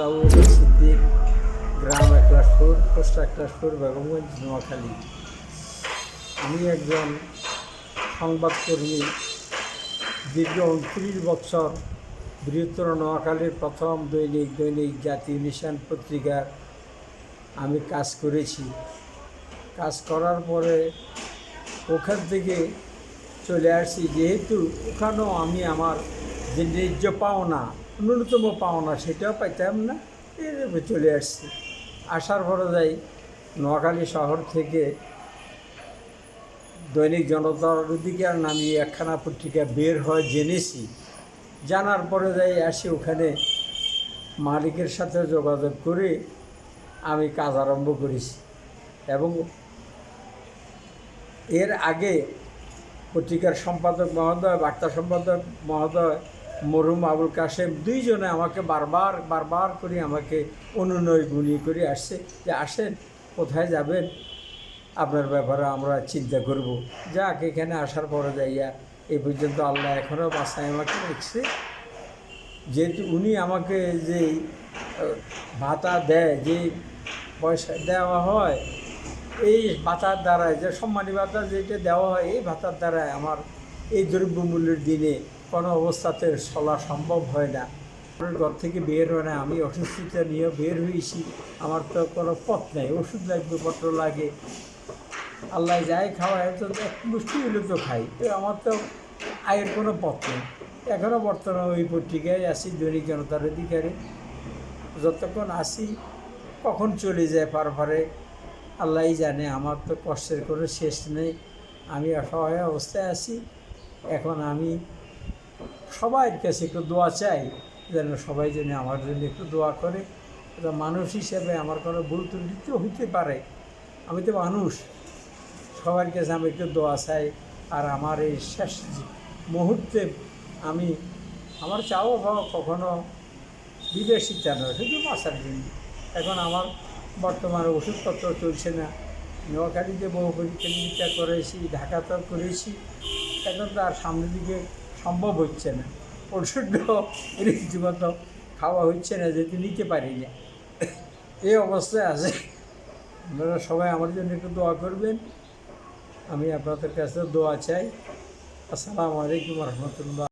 বকর সিদ্দিক গ্রাম একলাসপুর পোস্ট একলাসপুর বেগমগঞ্জ, নোয়াখালী। আমি একজন সংবাদকর্মী দীর্ঘ উনত্রিশ বছর বৃহত্তর নোয়াখালীর প্রথম দৈনিক দৈনিক জাতীয় মিশন পত্রিকার আমি কাজ করেছি। কাজ করার পরে ওখান থেকে চলে আসছি যেহেতু ওখানেও আমি আমার যে ন্যায্য পাওনা ন্যূনতম পাওনা সেটাও পাইতাম না, এর চলে আসছি। আসার পরে যাই নোয়াখালী শহর থেকে দৈনিক জনতার অধিকার নামিয়ে একখানা পত্রিকা বের হয় জেনেছি। জানার পরে যাই আসি ওখানে মালিকের সাথে যোগাযোগ করে আমি কাজ আরম্ভ করেছি এবং এর আগে পত্রিকার সম্পাদক মহোদয়, বার্তা সম্পাদক মহোদয় মরহুম আবুল কাশেম দুইজনে আমাকে বারবার বারবার করে আমাকে অনুনয় গুণী করে আসছে যে আসেন, কোথায় যাবেন? আপনার ব্যাপারে আমরা চিন্তা করব। যাক, এখানে আসার পরে যাইয়া এই পর্যন্ত আল্লাহ এখনও বাসায় আমাকে রেখেছে। যেহেতু উনি আমাকে যে ভাতা দেয়, যে পয়সা দেওয়া হয়, এই ভাতার দ্বারায়, যে সম্মানী ভাতা যেটা দেওয়া হয়, এই ভাতার দ্বারায় আমার এই দ্রব্যমূল্যের দিনে কোনো অবস্থাতে চলা সম্ভব হয় না। ঘর থেকে বের হয় না, আমি অসুস্থতা নিয়ে বের হয়েছি। আমার তো কোনো পথ নেই, ওষুধ লাগবে, পত্র লাগে। আল্লাহ যাই খাওয়ায়, তো এক মুষ্টি হলে তো খাই। তো আমার তো আয়ের কোনো পথ নেই। এখনও বর্তমানে ওই পত্রিকায় আসি দৈনিক জনতার অধিকারে। যতক্ষণ আসি কখন চলে যায় পারভারে আল্লাহই জানে, আমার তো কষ্টের কোনো শেষ নেই। আমি অসহায় অবস্থায় আছি। এখন আমি সবার কাছে একটু দোয়া চাই, যেন সবাই যেন আমার জন্য একটু দোয়া করে। মানুষ হিসেবে আমার কোনো ভুল ত্রুটি তো হইতে পারে। আমি তো মানুষ, সবার কাছে আমি একটু দোয়া চাই। আর আমার এই শেষ মুহূর্তে আমি, আমার চাও পাওয়া কখনো বিদেশিতা নয়, শুধু বাঁচার জন্য। এখন আমার বর্তমানে ওষুধপত্র চলছে না। নোয়াখালীতে বহু পরীক্ষা নিরীক্ষা করেছি ঢাকাতেও করেছি। এখন তার সামনের দিকে সম্ভব হচ্ছে না। ওষুধ রীতিমতো খাওয়া হচ্ছে না যেহেতু নিতে পারি না। এই অবস্থায় আছে। আপনারা সবাই আমার জন্য একটু দোয়া করবেন। আমি আপনাদের কাছে দোয়া চাই। আসসালামু আলাইকুম রহমতুল্লাহ।